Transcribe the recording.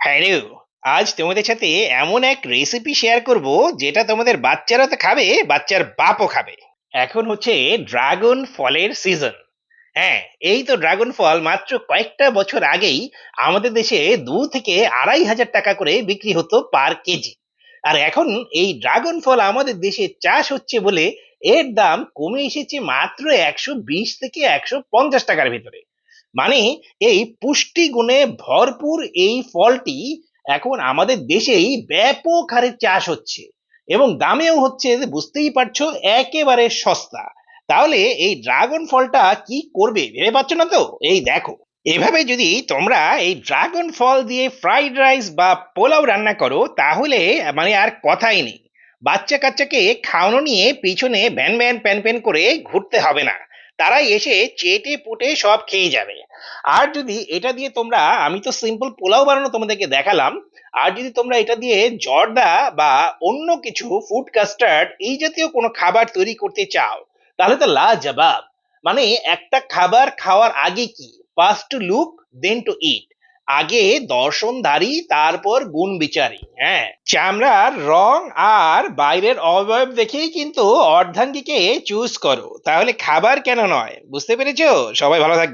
Hello আজ তোমাদের সাথে এমন এক রেসিপি শেয়ার করব যেটা তোমাদের বাচ্চারা তো খাবে, বাচ্চার বাপও খাবে। এখন হচ্ছে ড্রাগন ফলের সিজন হ্যাঁ এই তো ড্রাগন ফল মাত্র কয়েকটা বছর আগেই আমাদের দেশে দু থেকে আড়াই হাজার টাকা করে বিক্রি হতো পার কেজি। আর এখন এই ড্রাগন ফল আমাদের দেশে চাষ হচ্ছে বলে এর দাম কমে এসেছে মাত্র একশো বিশ থেকে একশো পঞ্চাশ টাকার ভিতরে। মানে এই পুষ্টি গুণে ভরপুর এই ফলটি এখন আমাদের দেশেই ব্যাপক হারে চাষ হচ্ছে এবং দামেও হচ্ছে, বুঝতেই পারছ, একেবারে সস্তা। তাহলে এই ড্রাগন ফলটা কি করবে ভেবে পাচ্ছ না তো? এই দেখো, এভাবে যদি তোমরা এই ড্রাগন ফল দিয়ে ফ্রাইড রাইস বা পোলাও রান্না করো, তাহলে মানে আর কথাই নেই। বাচ্চা কাচ্চাকে খাওয়ানো নিয়ে পিছনে ভ্যান ভ্যান প্যান প্যান করে ঘুরতে হবে না। তারাই এসে চেটে পুটে সব খেয়ে যাবে। আর যদি এটা দিয়ে তোমরা, আমি তো সিম্পল পোলাও বানানো তোমাদেরকে দেখালাম, আর যদি তোমরা এটা দিয়ে জর্দা বা অন্য কিছু ফুড কাস্টার্ড এই জাতীয় কোনো খাবার তৈরি করতে চাও, তাহলে তো লাজবাব। মানে একটা খাবার খাওয়ার আগে কি? First to look then to eat আগে দর্শনধারী তারপর গুণ বিচারী। হ্যাঁ চামড়ার রং আর বাইরের অবয়ব দেখেই কিন্তু অর্ধাঙ্গিকে চুজ করো। তাহলে খাবার কেন নয়? বুঝতে পেরেছ? সবাই ভালো থাকবে।